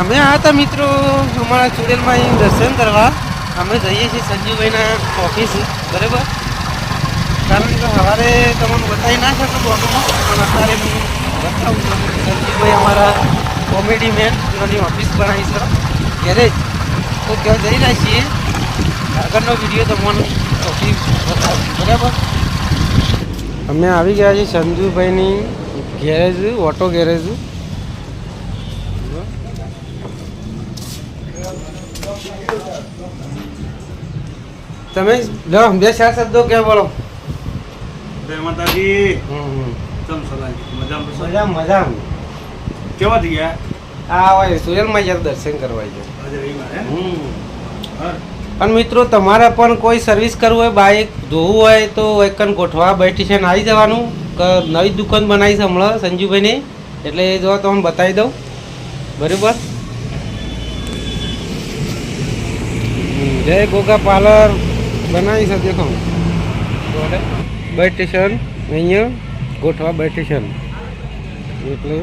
અમે આ હતા મિત્રો અમારા ચુડેલમાં અહીં દર્શન કરવા. અમે જઈએ છીએ સંજીવભાઈના ઓફિસ બરાબર? કારણ કે સવારે તમને બતાવી ના શકું બ્લોગમાં પણ અત્યારે હું બતાવું છું. સંજીવભાઈ અમારા કોમેડી મેન એની ઓફિસ બનાવી છે. ગેરેજ તો ત્યાં જઈ રહ્યા છીએ. આગળનો વીડિયો તમને ઓફિસ બતાવું બરાબર? અમે આવી ગયા છીએ સંજુભાઈની ગેરેજ ઓટો ગેરેજ તમે લો બે ચાર શબ્દો કે બોલો. જય માતાજી. મજામાં છો? મજા મજા કેવા થઈ ગયા? આ હોય સુયલમાં યાર દર્શન કરવા છે હમ. પણ મિત્રો તમારે પણ કોઈ સર્વિસ કરવું હોય બાઇક ધોવું હોય તો એકન ગોઠવા બસ સ્ટેશન આવી જવાનું. કે નવી દુકાન બનાવી છે હમણાં સંજુભાઈને. એટલે એ જો તમને બતાવી દઉં. બરાબર? જય ગોગા પાર્લર. બનાવી છે દેખો. બસ સ્ટેશન અહીંયા ગોઠવા બસ સ્ટેશન. એટલે.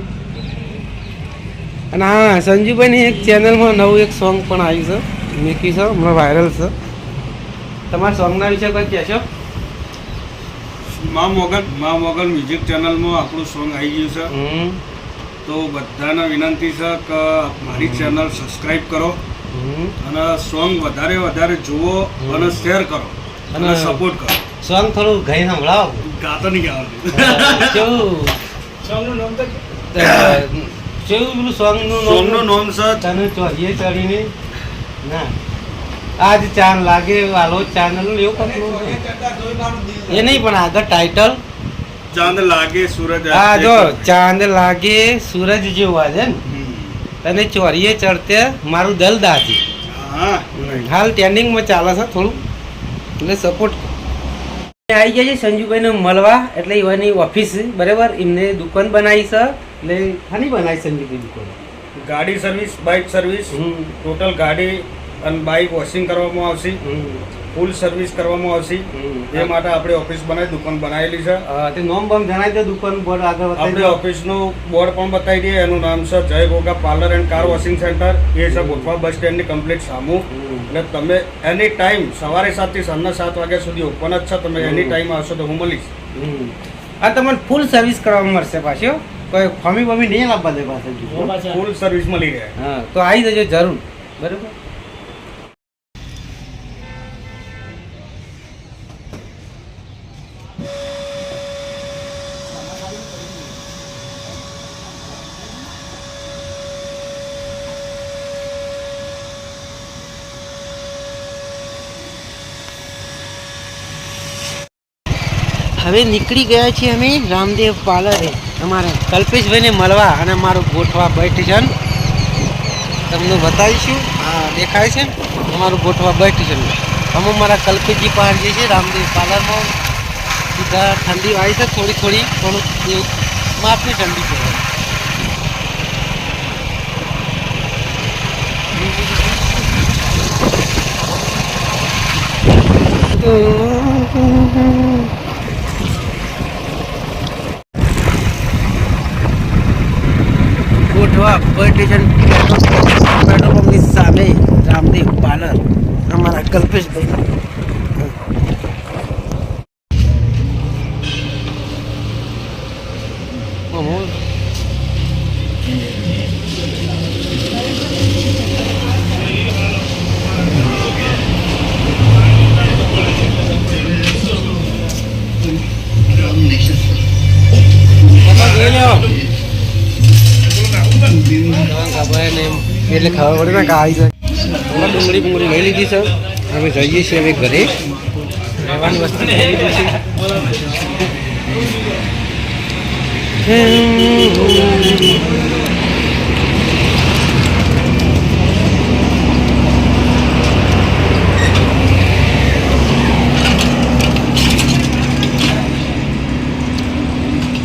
અને હા સંજુભાઈની એક ચેનલમાં નવું એક સોંગ પણ આવ્યું છે મેકી છે હમણાં વાયરલ છે. તમારા સોંગના વિશે કોઈ કહેશો? મા મોગલ મા મોગલ મ્યુઝિક ચેનલમાં આપણું સોંગ આવી ગયું છે. હમ. તો બધાને વિનંતી છે કે મારી ચેનલ સબસ્ક્રાઈબ કરો. અને સોંગ વધારે વધારે જુઓ અને શેર કરો અને સપોર્ટ કરો. સોંગ થોડું ગઈ સંભળાવો. ગાતો નહીં આવડતું કેવું? સોંગનું નામ તો કેવું પેલું સોંગનું સોંગનું નામ છે તને ચોરીએ ચડીને? ના. આજ ચાંદ લાગે વાલો ચાંદ એવું કરું એ નહીં પણ આગળ ટાઇટલ ચાંદ લાગે સૂરજ હા જો ચાંદ લાગે સૂરજ જેવું આજે ને. તને ચોરીએ ચડતે મારું દલ દાજી. હા. હાલ ટ્રેનિંગમાં ચાલે છે થોડું. એટલે સપોર્ટ આવી ગયા છે સંજુભાઈને મળવા એટલે એવાની ઓફિસ બરાબર? એમને દુકાન બનાવી છે એટલે ખાની બનાવી સંજુભાઈ દુકાન? ગાડી સર્વિસ બાઇક સર્વિસ ટોટલ ગાડી અને બાઇક વોશિંગ કરવામાં આવશે. હમ. ફૂલ સર્વિસ કરવામાં આવશે. એ માટે આપણે ઓફિસ બનાવી દુકાન બનાવેલી છે. તે નોમ પણ જણાવી દે દુકાન બોર્ડ આગળ આપણે ઓફિસનું બોર્ડ પણ બતાવી દઈએ. એનું નામ છે Jay Goga parlour and car washing centre. એ છે ગોઠવા બસ સ્ટેન્ડની કમ્પ્લીટ સામું. એટલે તમે એની ટાઈમ સવારે સાતથી સાંજના સાત વાગ્યા સુધી ઓપન જ છે. તમે એની ટાઈમ આવશો તો હું મળીશ. આ તમને ફૂલ સર્વિસ કરવામાં મળશે પાછી. કોઈ ફમી બમી નહીં લાવવા દે પાસે ફૂલ સર્વિસ મળી રહે. હા તો આવી જજો જરૂર. બરાબર? હવે નીકળી ગયા છીએ અમે રામદેવ પાર્લરે. અમારે કલ્પેશભાઈને મળવા અને મારું ગોઠવા બેઠ તમને બતાવીશું. હા દેખાય છે અમારું ગોઠવા બેઠ અમે મારા કલ્પેશજી પાસે જઈએ છીએ, રામદેવ પાર્લરમાં. સીધા ઠંડી આવી છે, થોડી થોડી થોડુંક એવું માપની ઠંડી પડે ગોઠવા બસ સ્ટેશન પેટ્રોલ પંપની સામે રામદેવ પાર્લર અમારા કલ્પેશભાઈ એટલે ખબર પડે ને કે આવી જાય ડુંગળી બુંગળી લઈ લીધી છે અમે જઈએ છીએ હવે ઘરે. રહેવાની વસ્તુ લઈ લીધી છે.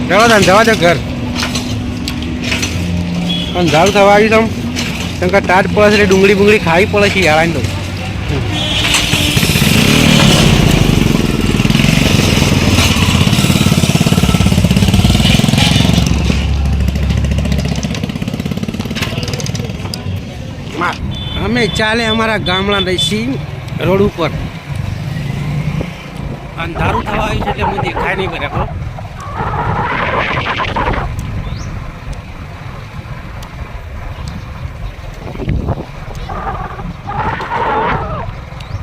જવા દે જવા દે ઘર. અંધારું થવા આવ્યું છે કેમ કે ટાટ પડે છે એટલે ડુંગળી બુંગળી ખાવી પડે છે યાર તો. અમે ચાલે અમારા ગામડા રહીશી રોડ ઉપર. અંધારું થવા આવ્યું છે એટલે હું દેખાય નહીં બરાબર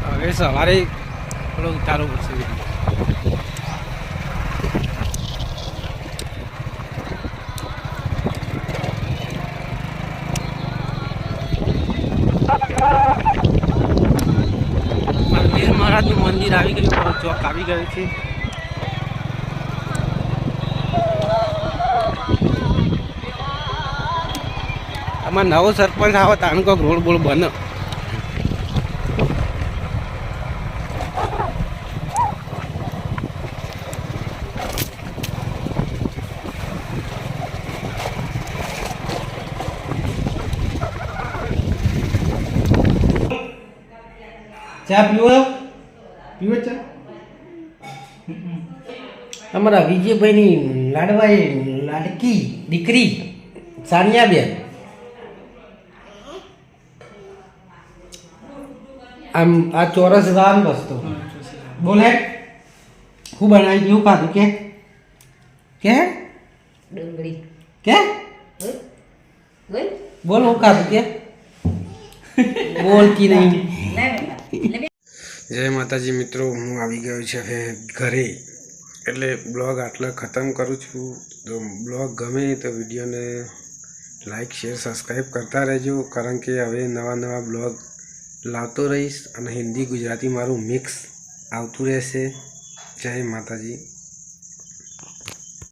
હવે સવારે થોડો ઉતારો પડશે મહારાજનું મંદિર આવી ગયું ચોક આવી ગયું છે. આમાં નવો સરપંચ આવે તાણ કોક રોડ બોડ બને. ચા પીવો? પીવો ચા? અમારા વિજયભાઈની લાડવાઈ લાડકી દીકરી સાનિયાબેન. આમ આ ચોરસ રામ વસ્તુ. બોલે. હું બનાવી કેવું ખાધું કે? કે? ડુંગળી. કે? બોલ બોલ હું ખાધું કે? બોલતી નહીં જય માતાજી મિત્રો, હું આવી ગયો છે હવે ઘરે. એટલે બ્લોગ આટલા ખતમ કરું છું. તો બ્લોગ ગમે તો વિડીયોને લાઇક શેર, સબસ્ક્રાઈબ કરતા રહેજો. કારણ કે હવે નવા નવા બ્લોગ લાવતો રહીશ અને હિન્દી ગુજરાતી મારું મિક્સ આવતું રહેશે. જય માતાજી.